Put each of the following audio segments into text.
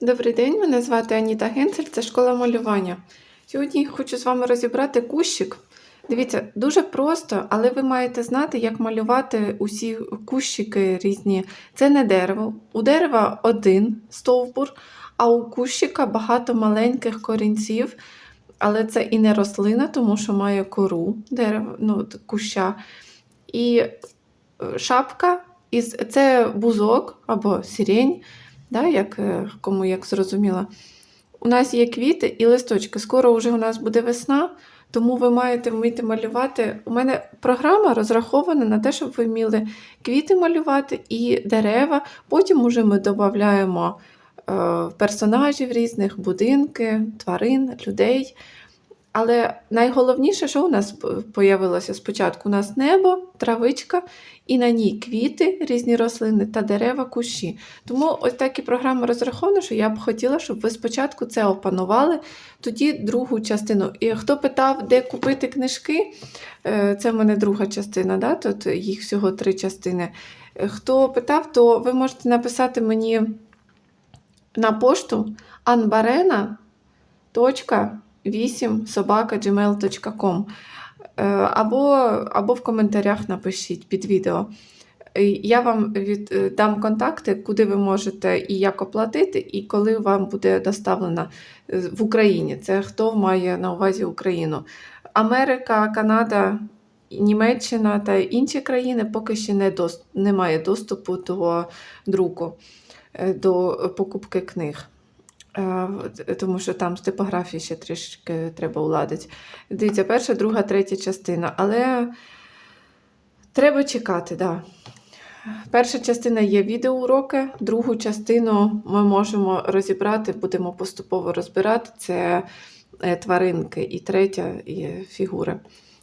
Добрий день, мене звати Аніта Генцель, це школа малювання. Сьогодні хочу з вами розібрати кущик. Дивіться, дуже просто, але ви маєте знати, як малювати усі кущики різні. Це не дерево. У дерева один стовбур, а у кущика багато маленьких корінців. Але це і не рослина, тому що має кору дерева, ну, куща. І е, шапка, із, це бузок або сирень да, як, е, кому як зрозуміло. У нас є квіти і листочки. Скоро вже у нас буде весна, тому ви маєте вміти малювати. У мене програма розрахована на те, щоб ви вміли квіти малювати і дерева. Потім уже ми додаємо е, персонажів різних, будинки, тварин, людей. Але найголовніше, що у нас з'явилося спочатку, у нас небо, травичка, і на ній квіти, різні рослини та дерева, кущі. Тому ось так і програма розрахована, що я б хотіла, щоб ви спочатку це опанували, тоді другу частину. І хто питав, де купити книжки, е, це в мене друга частина, да? тут їх всього три частини. Е, хто питав, то ви можете написати мені на пошту anbarena.com 8 gmail.com е, або, або в коментарях напишіть під відео. Я вам від, е, дам контакти, куди ви можете і як оплатити, і коли вам буде доставлена е, в Україні. Це хто має на увазі Україну. Америка, Канада, Німеччина та інші країни поки ще не дост, немає доступу до друку, до покупки книг. Е, Тому що там з типографії ще трішки треба уладити. Дивіться, перша, друга, третя частина. Але треба чекати, так. Да. Перша частина є відеоуроки, другу частину ми можемо розібрати, будемо поступово розбирати. Це е, тваринки, і третя є фігури.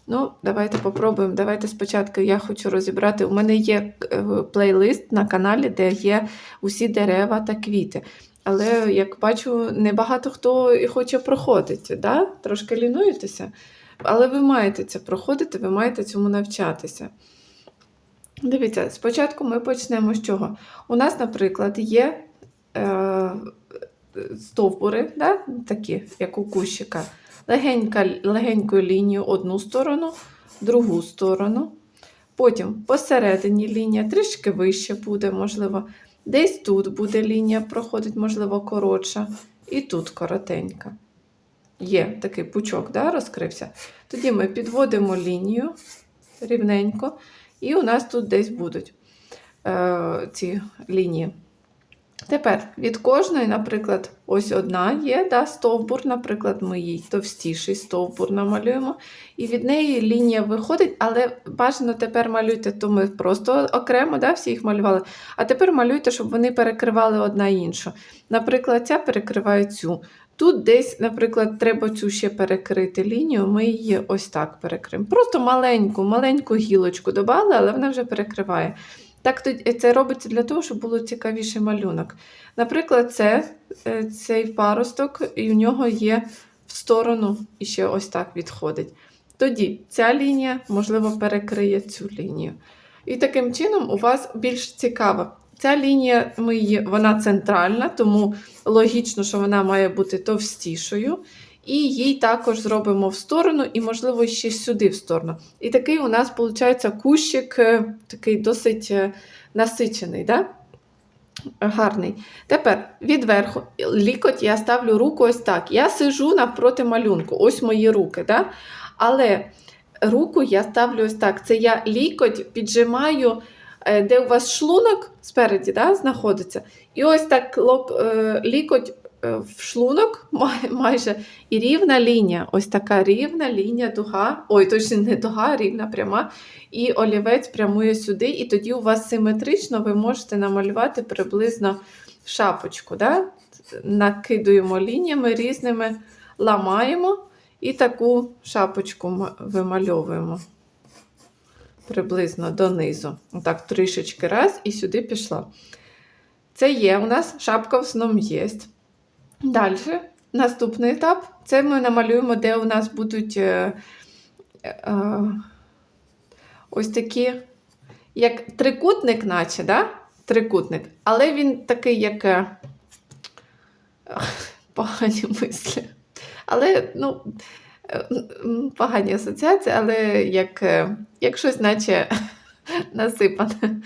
Ну, давайте попробуємо. Давайте спочатку я хочу розібрати. У мене є е, плейлист на каналі, де є усі дерева та квіти. Але, як бачу, небагато хто і хоче проходити, да? трошки лінуєтеся. Але ви маєте це проходити, ви маєте цьому навчатися. Дивіться, спочатку ми почнемо з чого? У нас, наприклад, є е, стовбури, да? такі, як у кущика, легенька, легенькою лінією одну сторону, другу сторону. Потім посередині лінія трішки вище буде, можливо. Десь тут буде лінія проходить, можливо, коротша, і тут коротенька. Є такий пучок, да, розкрився. Тоді ми підводимо лінію рівненько, і у нас тут десь будуть е, ці лінії. Тепер від кожної, наприклад, ось одна є, да, стовбур, наприклад, ми їй товстіший стовбур намалюємо. І від неї лінія виходить, але бажано тепер малюйте, то ми просто окремо да, всі їх малювали. А тепер малюйте, щоб вони перекривали одна іншу. Наприклад, ця перекриває цю. Тут десь, наприклад, треба цю ще перекрити лінію, ми її ось так перекриємо. Просто маленьку, маленьку гілочку додали, але вона вже перекриває. Так це робиться для того, щоб було цікавіший малюнок. Наприклад, це е, цей паросток, і в нього є в сторону і ще ось так відходить. Тоді ця лінія, можливо, перекриє цю лінію. І таким чином у вас більш цікаво. Ця лінія ми її, вона центральна, тому логічно, що вона має бути товстішою. І їй також зробимо в сторону, і, можливо, ще сюди в сторону. І такий у нас, виходить, кущик е, такий досить е, насичений, да? гарний. Тепер відверху лікоть я ставлю руку ось так. Я сижу навпроти малюнку, ось мої руки. Да? Але руку я ставлю ось так. Це я лікоть піджимаю, е, де у вас шлунок спереді да, знаходиться. І ось так лікоть в шлунок майже і рівна лінія. Ось така рівна лінія дуга. Ой, точно не дуга, а рівна пряма. І олівець прямує сюди, і тоді у вас симетрично ви можете намалювати приблизно шапочку. Да? Накидуємо лініями різними, ламаємо і таку шапочку вимальовуємо. Приблизно донизу. Отак, трішечки раз, і сюди пішла. Це є у нас шапка в основному є. Далі, наступний етап це ми намалюємо, де у нас будуть е, е, ось такі, як трикутник, наче, да? трикутник, але він такий, як. е, погані мислі. Але, ну, е, погані асоціації, але як, е, як щось, наче насипане.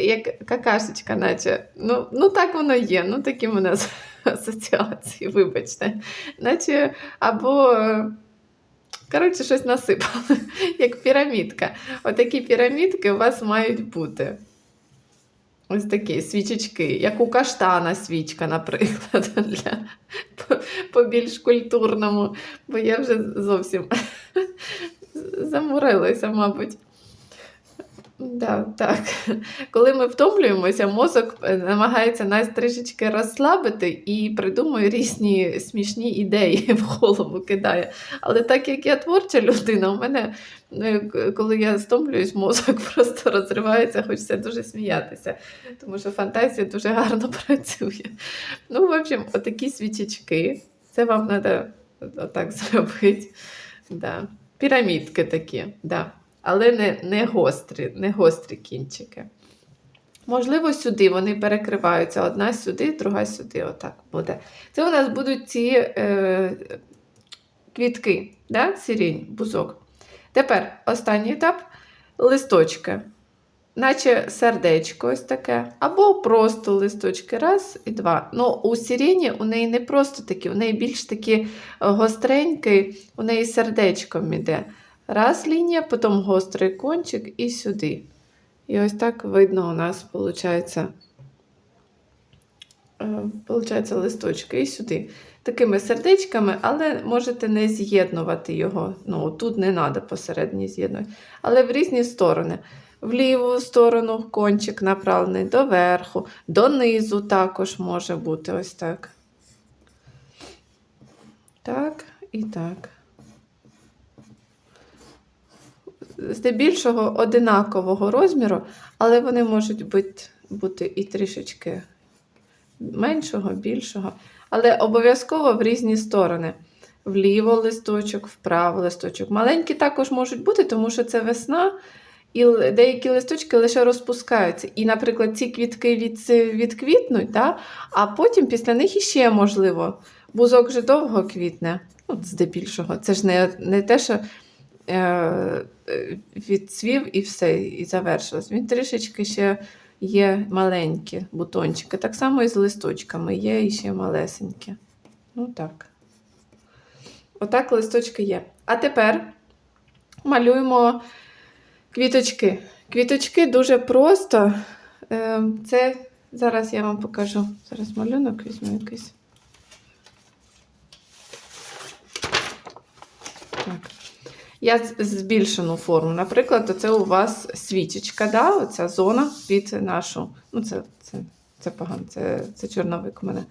Як какашечка, наче. Ну, ну так воно є. Ну, такі в нас асоціації, вибачте. Наче або. Коротше, щось насипали, як пірамідка. Отакі пірамідки у вас мають бути. Ось такі свічечки, як у каштана свічка, наприклад, для, по, по більш культурному, бо я вже зовсім замурилася, мабуть. Да, так. Коли ми втомлюємося, мозок е, намагається нас трішечки розслабити і придумує різні смішні ідеї в голову кидає. Але так як я творча людина, у мене, ну, коли я стомлююсь, мозок просто розривається, хочеться дуже сміятися, тому що фантазія дуже гарно працює. Ну, в общем, отакі свічечки. Це вам треба отак зробити. Да. Пірамідки такі, да. Але не, не гострі, не гострі кінчики. Можливо, сюди вони перекриваються. Одна сюди, друга сюди. Отак буде. Це у нас будуть ці е, квітки, да? сирінь, бузок. Тепер останній етап листочки. Наче сердечко ось таке, або просто листочки, раз і два. Ну, у сирені у неї не просто такі, у неї більш такі е, гостренькі, у неї сердечком іде. Раз лінія, потім гострий кончик і сюди. І ось так видно у нас виходить, получається листочки і сюди. Такими сердечками, але можете не з'єднувати його. Ну, тут не треба посередині з'єднувати. Але в різні сторони. В ліву сторону кончик направлений доверху, донизу також може бути ось так. Так і так. Здебільшого одинакового розміру, але вони можуть бути, бути і трішечки меншого, більшого. Але обов'язково в різні сторони. Вліво листочок, вправо листочок. Маленькі також можуть бути, тому що це весна, і деякі листочки лише розпускаються. І, наприклад, ці квітки від, відквітнуть, да? а потім після них іще можливо. Бузок вже довго квітне, ну, здебільшого. Це ж не, не те, що відцвів і все, і завершилось. Він трішечки ще є маленькі бутончики. Так само і з листочками, є і ще малесенькі. Ну так. Отак листочки є. А тепер малюємо квіточки. Квіточки дуже просто. Е, Це зараз я вам покажу. Зараз малюнок візьму якийсь. Я збільшену форму. Наприклад, це у вас свічечка, да? оця зона під нашу. Ну, це, це, це погано, це, це чорновик у мене.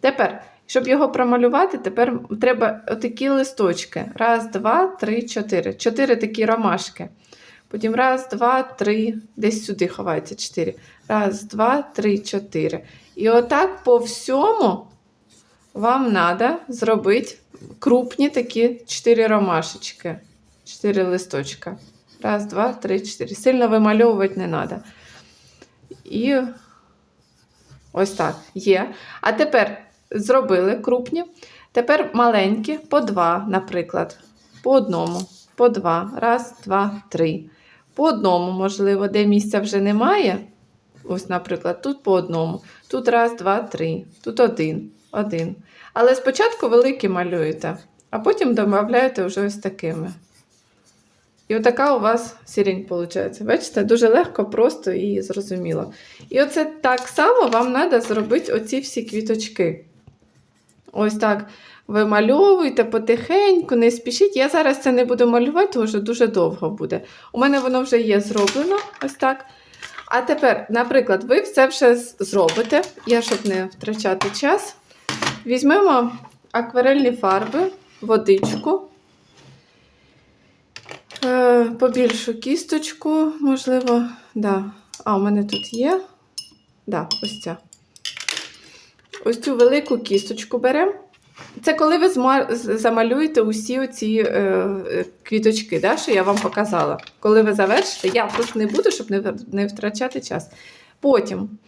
Тепер, щоб його промалювати, тепер треба отакі листочки. Раз, два, три, чотири. Чотири такі ромашки. Потім раз, два, три, десь сюди ховається чотири. Раз, два, три, чотири. І отак по всьому вам треба зробити крупні такі чотири ромашечки. Чотири листочка. Раз, два, три, чотири. Сильно вимальовувати не треба. І ось так є. А тепер зробили крупні. Тепер маленькі, по два, наприклад. По одному, по два. Раз, два, три. По одному, можливо, де місця вже немає. Ось, наприклад, тут по одному. Тут раз, два, три. Тут один, один. Але спочатку великі малюєте, а потім додаєте вже ось такими. І отака у вас сірень виходить. Бачите, дуже легко, просто і зрозуміло. І оце так само вам треба зробити оці всі квіточки. Ось так. Вимальовуйте потихеньку, не спішіть. Я зараз це не буду малювати, тому що дуже довго буде. У мене воно вже є зроблено. Ось так. А тепер, наприклад, ви все вже зробите. Я, щоб не втрачати час, візьмемо акварельні фарби, водичку, е, побільшу кісточку, можливо. Да. А, у мене тут є. Да, ось ця. Ось цю велику кісточку беремо. Це коли ви замалюєте усі оці е, квіточки, да, що я вам показала. Коли ви завершите, я просто не буду, щоб не, не втрачати час. Потім,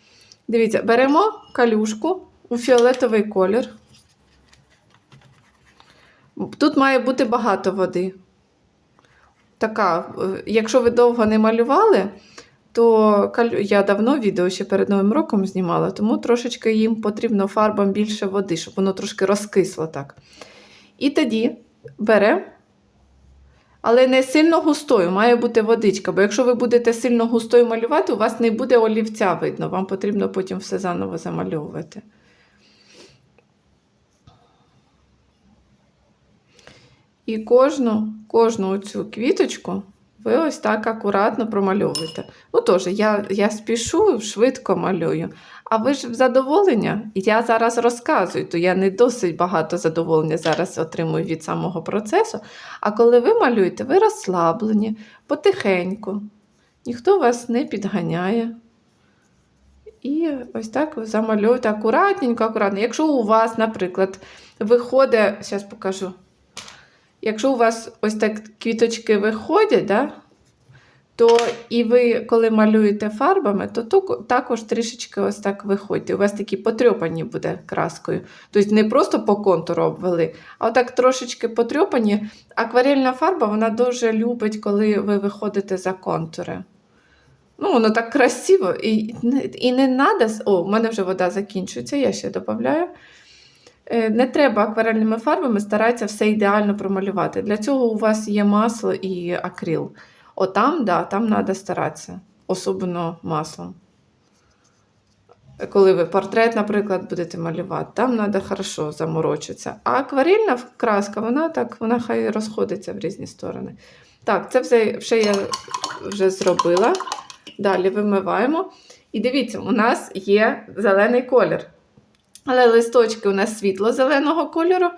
дивіться, беремо калюшку, у фіолетовий колір. Тут має бути багато води. Така, е, якщо ви довго не малювали, то я давно відео ще перед Новим роком знімала, тому трошечки їм потрібно фарбам більше води, щоб воно трошки розкисло так. І тоді беремо, але не сильно густою, має бути водичка, бо якщо ви будете сильно густою малювати, у вас не буде олівця видно, вам потрібно потім все заново замальовувати. І кожну, кожну цю квіточку ви ось так акуратно промальовуєте. Ну, теж, я, я спішу, швидко малюю. А ви ж в задоволення? Я зараз розказую, то я не досить багато задоволення зараз отримую від самого процесу. А коли ви малюєте, ви розслаблені, потихеньку. Ніхто вас не підганяє. І ось так ви замалюєте акуратненько, акуратно. Якщо у вас, наприклад, виходить, зараз покажу. Якщо у вас ось так квіточки виходять, да, то і ви, коли малюєте фарбами, то також трішечки ось так виходять. У вас такі потрьопані буде краскою. Тобто не просто по контуру обвели, а отак трошечки потрьопані. Акварельна фарба вона дуже любить, коли ви виходите за контури. Ну, воно так красиво. І, і не треба. О, в мене вже вода закінчується, я ще додаю. Е, Не треба акварельними фарбами старатися все ідеально промалювати. Для цього у вас є масло і акрил. Отам, да, там треба старатися, особливо маслом. Коли ви портрет, наприклад, будете малювати, там треба хорошо заморочитися. А акварельна краска, вона так, вона хай розходиться в різні сторони. Так, це все, все я вже зробила. Далі вимиваємо. І дивіться, у нас є зелений колір. Але листочки у нас світло-зеленого кольору,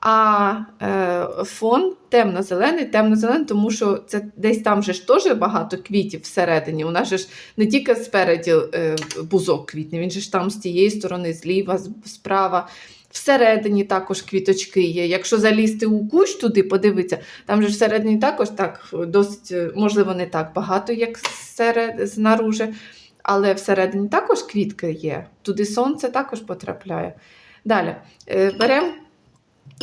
а е, фон темно-зелений, темно-зелений, тому що це десь там же ж теж багато квітів всередині. У нас же ж не тільки спереді е, бузок квітне, він же ж там з тієї сторони, зліва, справа. Всередині також квіточки є. Якщо залізти у кущ туди, подивитися, там же всередині також так досить, е, можливо, не так багато, як серед, знаружи. Але всередині також квітки є. Туди сонце також потрапляє. Далі е, беремо.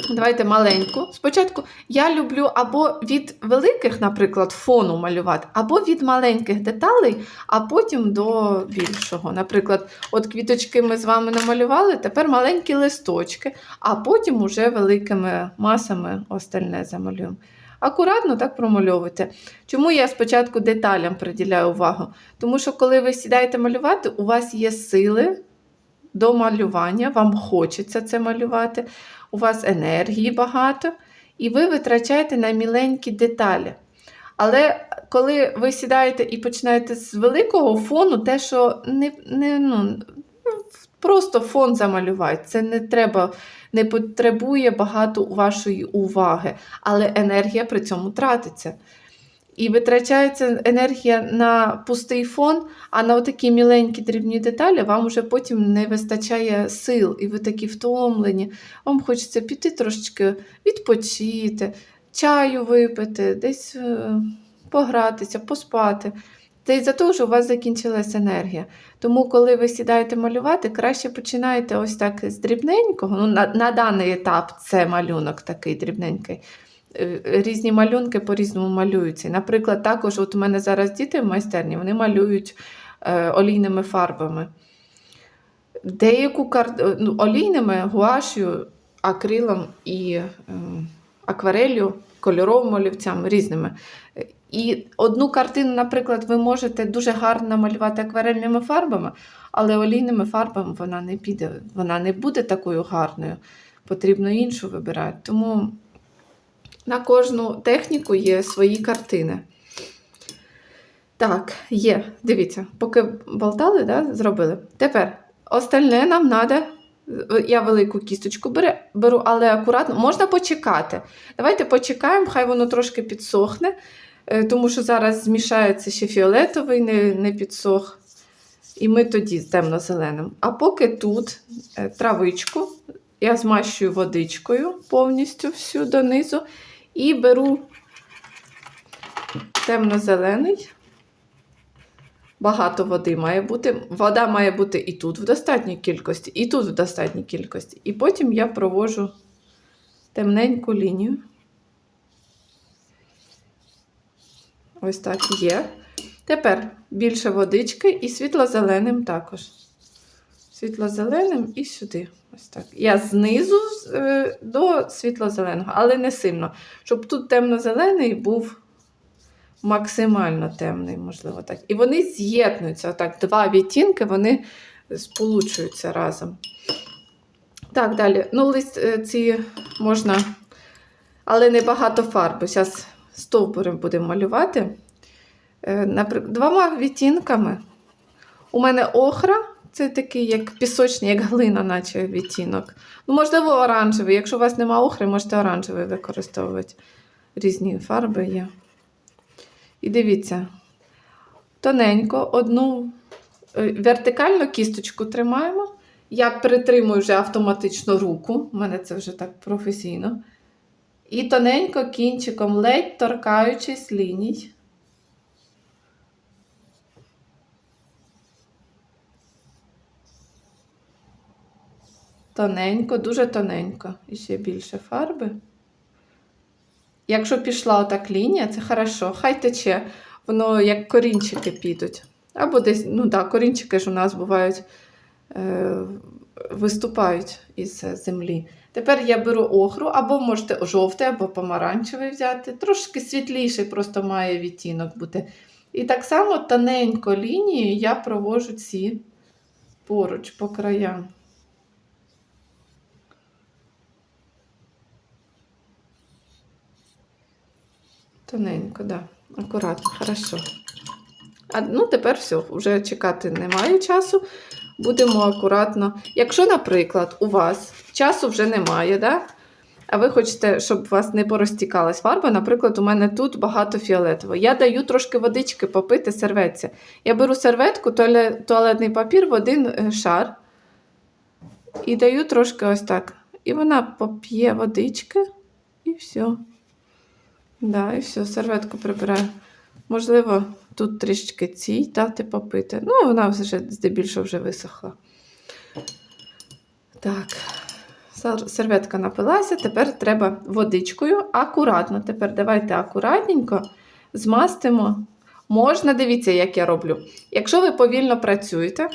Давайте маленьку. Спочатку я люблю або від великих, наприклад, фону малювати, або від маленьких деталей, а потім до більшого. Наприклад, от квіточки ми з вами намалювали, тепер маленькі листочки, а потім уже великими масами остальне замалюємо. Акуратно так промальовуйте. Чому я спочатку деталям приділяю увагу? Тому що коли ви сідаєте малювати, у вас є сили до малювання, вам хочеться це малювати, у вас енергії багато, і ви витрачаєте на міленькі деталі. Але коли ви сідаєте і починаєте з великого фону, те, що не, не, ну, просто фон замалювати, це не треба, не потребує багато вашої уваги, але енергія при цьому тратиться. І витрачається енергія на пустий фон, а на такі міленькі дрібні деталі вам вже потім не вистачає сил, і ви такі втомлені. Вам хочеться піти трошечки відпочити, чаю випити, десь е, погратися, поспати. Це із-за того, що у вас закінчилась енергія. Тому, коли ви сідаєте малювати, краще починаєте ось так з дрібненького. Ну, на, на даний етап це малюнок такий дрібненький. Е, Різні малюнки по-різному малюються. Наприклад, також от у мене зараз діти в майстерні вони малюють е, олійними фарбами. Деяку кар... е, ну, олійними гуашю, акрилом і е, акварелью, кольоровими олівцями різними. І одну картину, наприклад, ви можете дуже гарно намалювати акварельними фарбами, але олійними фарбами вона не піде, вона не буде такою гарною. Потрібно іншу вибирати. Тому на кожну техніку є свої картини. Так, є. Дивіться, поки болтали, да, зробили. Тепер остальне нам треба. Я велику кісточку беру, але акуратно можна почекати. Давайте почекаємо, хай воно трошки підсохне, тому що зараз змішається ще фіолетовий, не, не підсох. І ми тоді з темно-зеленим. А поки тут е, травичку я змащую водичкою повністю всю донизу. І беру темно-зелений багато води має бути. Вода має бути і тут в достатній кількості, і тут в достатній кількості. І потім я провожу темненьку лінію. Ось так є. Тепер більше водички і світло-зеленим також. Світло-зеленим і сюди. Ось так. Я знизу е, до світло-зеленого, але не сильно. Щоб тут темно-зелений був максимально темний, можливо так. І вони з'єднуються. Отак, два відтінки вони сполучуються разом. Так, далі. Ну, лист е, ці можна, але не багато фарби. Зараз стовбурем будемо малювати. Е, двома відтінками. У мене охра, це такий, як пісочний, як глина, наче відтінок. Ну, можливо, оранжевий. Якщо у вас немає охри, можете оранжевий використовувати. Різні фарби є. І дивіться, тоненько одну е, вертикальну кісточку тримаємо. Я притримую вже автоматично руку, у мене це вже так професійно. І тоненько кінчиком, ледь торкаючись ліній. Тоненько, дуже тоненько. І ще більше фарби. Якщо пішла отак лінія, це хорошо. Хай тече, воно як корінчики підуть. Або десь, ну так, корінчики ж у нас бувають, е, виступають із землі. Тепер я беру охру, або можете жовтий, або помаранчевий взяти. Трошки світліший, просто має відтінок бути. І так само тоненько лінією я провожу ці поруч по краям. Тоненько, да. Акуратно, хорошо. А, ну, тепер все, вже чекати немає часу. Будемо акуратно. Якщо, наприклад, у вас часу вже немає, да? а ви хочете, щоб у вас не порозтікалась фарба, наприклад, у мене тут багато фіолетового. Я даю трошки водички попити серветці. Я беру серветку, туалетний папір в один е, шар і даю трошки ось так. І вона поп'є водички, і все. Да, і все, серветку прибираю. Можливо, тут трішки цій дати попити. Ну, вона вже здебільшого вже висохла. Так, серветка напилася, тепер треба водичкою. Акуратно. Тепер давайте акуратненько змастимо. Можна, дивіться, як я роблю. Якщо ви повільно працюєте,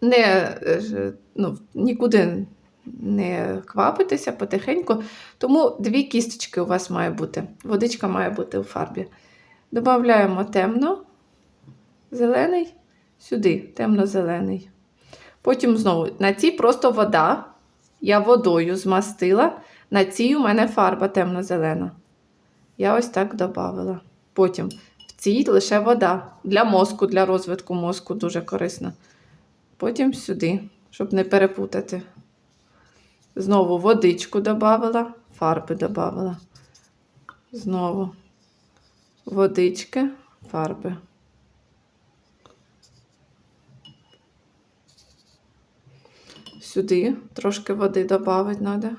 не, е, ну, нікуди не квапитися потихеньку. Тому дві кісточки у вас має бути. Водичка має бути у фарбі. Додаємо темно, зелений, сюди, темно-зелений. Потім знову на цій просто вода. Я водою змастила. На цій у мене фарба темно-зелена. Я ось так додала. Потім в цій лише вода. Для мозку, для розвитку мозку дуже корисна. Потім сюди, щоб не перепутати. Знову водичку додавала, фарби додавала. Знову водички, фарби. Сюди трошки води додати треба.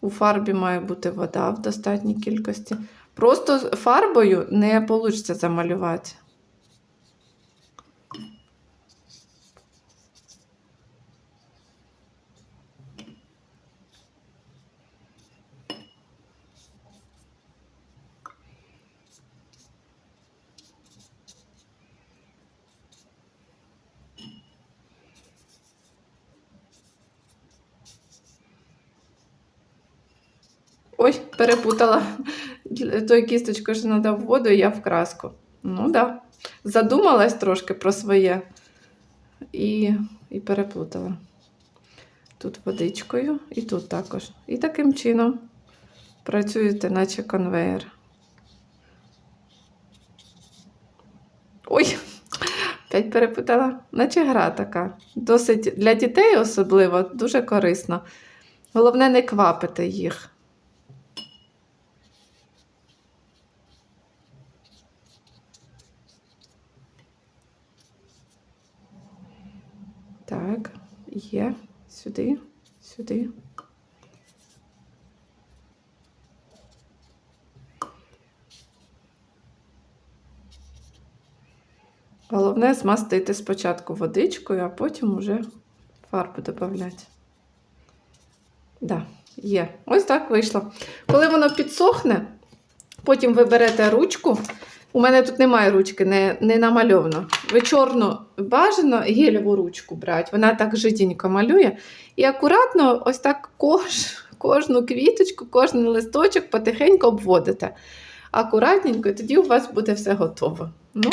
У фарбі має бути вода в достатній кількості. Просто фарбою не вийде замалювати. Ой, перепутала. Той кісточку що треба в воду, я в краску. Ну. Да. Задумалась трошки про своє і і переплутала. Тут водичкою і тут також. І таким чином працюєте, наче конвейер. Ой, опять перепутала, наче гра така. Досить для дітей особливо дуже корисно. Головне, не квапити їх. Так, є, сюди, сюди. Головне змастити спочатку водичкою, а потім уже фарбу додати. Да, є. Ось так вийшло. Коли воно підсохне, потім ви берете ручку. У мене тут немає ручки, не, не намальовано. Ви чорну бажано гелеву ручку брати. Вона так жиденько малює. І акуратно, ось так кож, кожну квіточку, кожен листочок потихеньку обводите. Акуратненько, і тоді у вас буде все готово. Ну,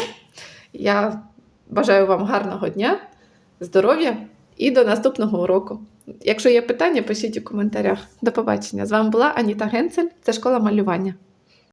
я бажаю вам гарного дня, здоров'я і до наступного уроку. Якщо є питання, пишіть у коментарях. До побачення. З вами була Аніта Генцель, це школа малювання.